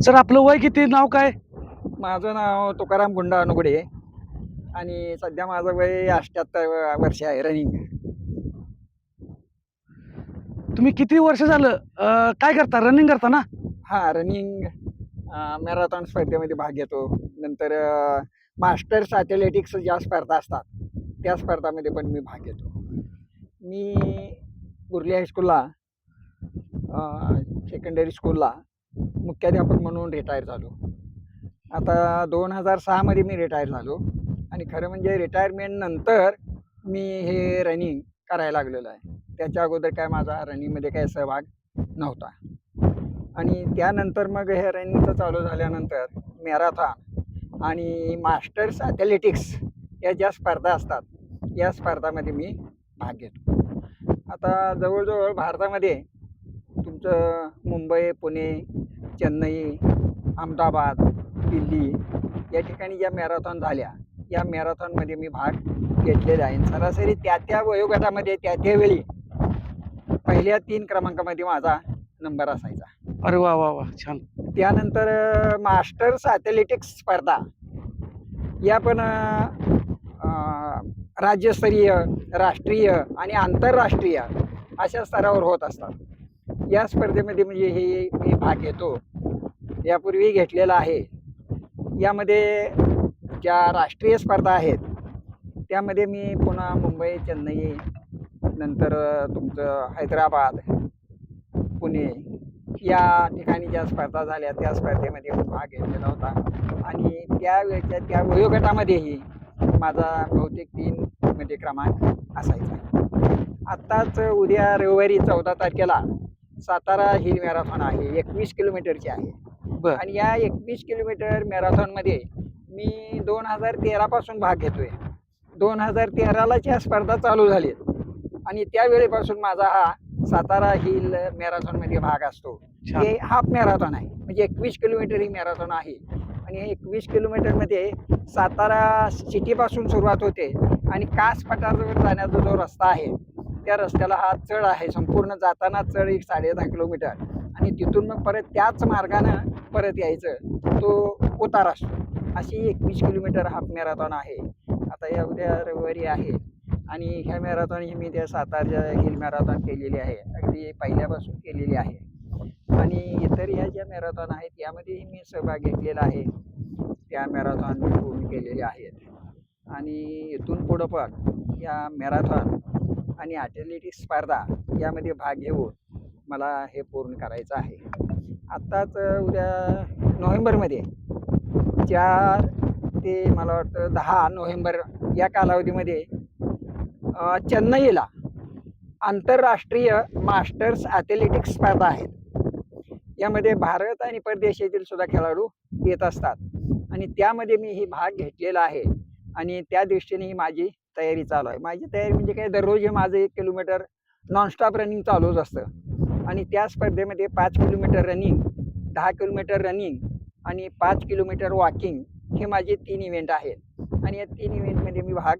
Sir आपलं वय किती? नाव काय? माझं नाव तुकाराम गुंडा अनुगडे आणि सध्या माझं वय अठ्ठ्याहत्तर वर्ष आहे रनिंग तुम्ही किती वर्ष झालं? अं, काय करता? रनिंग करता ना? हा रनिंग मॅरेथॉन स्पर्धेमध्ये भाग घेतो. नंतर मास्टर्स ॲथलेटिक्स ज्या स्पर्धा असतात त्या स्पर्धामध्ये पण मी भाग घेतो. मी गुरली हायस्कूलला सेकंडरी स्कूलला मुख्याध्यापक म्हणून रिटायर झालो. आता दोन हजार सहामध्ये मी रिटायर झालो. आणि खरं म्हणजे रिटायरमेंटनंतर मी हे रनिंग करायला लागलेलो आहे. त्याच्या अगोदर काय माझा रनिंगमध्ये काही सहभाग नव्हता. आणि त्यानंतर मग हे रनिंगचं चालू झाल्यानंतर मॅराथॉन आणि मास्टर्स ॲथलेटिक्स या ज्या स्पर्धा असतात या स्पर्धामध्ये मी भाग घेतो. आता जवळजवळ भारतामध्ये मुंबई पुणे चेन्नई अहमदाबाद दिल्ली या ठिकाणी ज्या मॅरेथॉन झाल्या या मॅरेथॉनमध्ये मी भाग घेतलेला आहे. सरासरी त्या त्या वयोगटामध्ये त्या त्यावेळी पहिल्या तीन क्रमांकामध्ये माझा नंबर असायचा. अरे वा वा वा छान. त्यानंतर मास्टर्स ॲथलेटिक्स स्पर्धा. या पण अ, राज्यस्तरीय राष्ट्रीय आणि आंतरराष्ट्रीय अशा स्तरावर होत असतात. या स्पर्धेमध्ये म्हणजे हे मी भाग घेतो. यापूर्वी घेतलेला आहे. यामध्ये ज्या राष्ट्रीय स्पर्धा आहेत त्यामध्ये मी पुन्हा मुंबई चेन्नई नंतर तुमचं हैदराबाद पुणे या ठिकाणी ज्या स्पर्धा झाल्या त्या स्पर्धेमध्ये मी भाग घेतलेला होता. आणि त्यावेळेच्या त्या वयोगटामध्येही माझा बहुतेक तीन म्हणजे क्रमांक असायचा. आत्ताच उद्या रविवारी चौदा तारखेला सातारा हिल मॅरेथॉन आहे एकवीस किलोमीटरची आहे. बर. आणि या एकवीस किलोमीटर मॅरेथॉनमध्ये मी दोन हजार तेरापासून भाग घेतोय. दोन हजार तेरालाच ह्या स्पर्धा चालू झालीत आणि त्यावेळेपासून माझा हा सातारा हिल मॅरेथॉनमध्ये भाग असतो. छान. हे हाफ मॅरेथॉन आहे म्हणजे एकवीस किलोमीटर ही मॅरेथॉन आहे. आणि हे एकवीस किलोमीटरमध्ये सातारा सिटीपासून सुरुवात होते आणि कास पठारावर जाण्याचा जो रस्ता आहे त्या रस्त्याला हा चढ आहे संपूर्ण जाताना चढ एक साडे दहा किलोमीटर. आणि तिथून मग परत त्याच मार्गानं परत यायचं तो उतार असतो अशी एकवीस किलोमीटर हाफ मॅरेथॉन आहे. आता या उद्या रविवारी आहे. आणि ह्या मॅरेथॉन ही मी त्या सातारच्या हिल मॅरेथॉन केलेली आहे. अगदी पहिल्यापासून केलेली आहे. आणि इतर ह्या ज्या मॅरेथॉन आहेत यामध्येही मी सहभाग घेतलेला आहे. त्या मॅरेथॉन मी पूर्ण केलेल्या आहेत. आणि इथून पुढं पण या मॅरेथॉन आणि ॲथलेटिक्स स्पर्धा यामध्ये भाग घेऊन मला हे पूर्ण करायचं आहे. आत्ताच उद्या नोव्हेंबरमध्ये चार ते मला वाटतं दहा नोव्हेंबर या कालावधीमध्ये चेन्नईला आंतरराष्ट्रीय मास्टर्स ॲथलेटिक्स स्पर्धा आहेत. यामध्ये भारत आणि परदेशातील सुद्धा खेळाडू येत असतात. आणि त्यामध्ये मी ही भाग घेतलेला आहे. आणि त्या दृष्टीने ही माझी तयारी चालू आहे. माझी तयारी म्हणजे काय दररोज हे माझं एक किलोमीटर नॉनस्टॉप रनिंग चालूच असतं. आणि त्या स्पर्धेमध्ये पाच किलोमीटर रनिंग दहा किलोमीटर रनिंग आणि पाच किलोमीटर वॉकिंग हे माझे तीन इव्हेंट आहेत. आणि या तीन इव्हेंटमध्ये मी भाग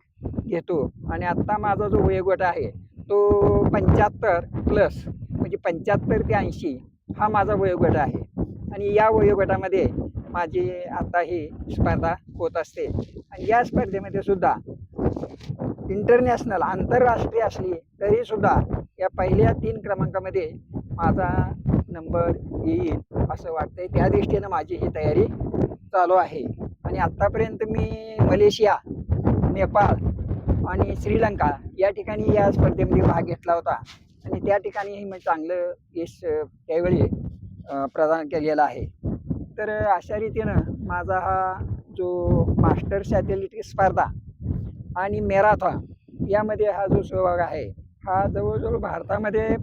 घेतो. आणि आत्ता माझा जो वयोगट आहे तो पंच्याहत्तर प्लस म्हणजे पंच्याहत्तर ते ऐंशी हा माझा वयोगट आहे. आणि या वयोगटामध्ये माझी आता ही स्पर्धा होत असते. आणि या स्पर्धेमध्ये सुद्धा इंटरनॅशनल आंतरराष्ट्रीय असली तरीसुद्धा या पहिल्या तीन क्रमांकामध्ये माझा नंबर येईल असं वाटतंय. त्या दृष्टीनं माझी ही तयारी चालू आहे. आणि आत्तापर्यंत मी मलेशिया नेपाळ आणि श्रीलंका या ठिकाणी या स्पर्धेमध्ये भाग घेतला होता. आणि त्या ठिकाणीही मी चांगलं यश त्यावेळी प्रदान केलेलं आहे. तर अशा रीतीनं माझा हा जो मास्टर्स ॲथलेटिक्स स्पर्धा आणि मेराथा यामध्ये हा जो सहभाग आहे हा जवळजवळ भारतामध्ये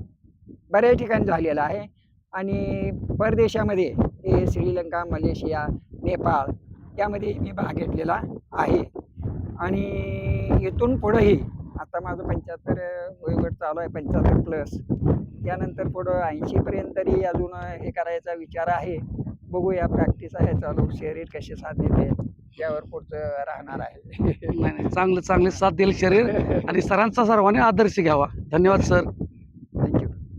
बऱ्याच ठिकाणी झालेला आहे. आणि परदेशामध्ये हे श्रीलंका मलेशिया नेपाळ यामध्ये मी भाग घेतलेला आहे. आणि इथून पुढंही आता माझं पंच्याहत्तर वयोगट चालू आहे पंच्याहत्तर प्लस त्यानंतर पुढं ऐंशीपर्यंत तरी अजून हे करायचा विचार आहे. बघूया प्रॅक्टिस आहे चालू. शरीर कसे साथ येते त्यावर पुढचं राहणार आहे. नाही नाही चांगलं चांगलं साथ देईल शरीर आणि सरांचा सर्वांनी आदर्श घ्यावा. धन्यवाद सर.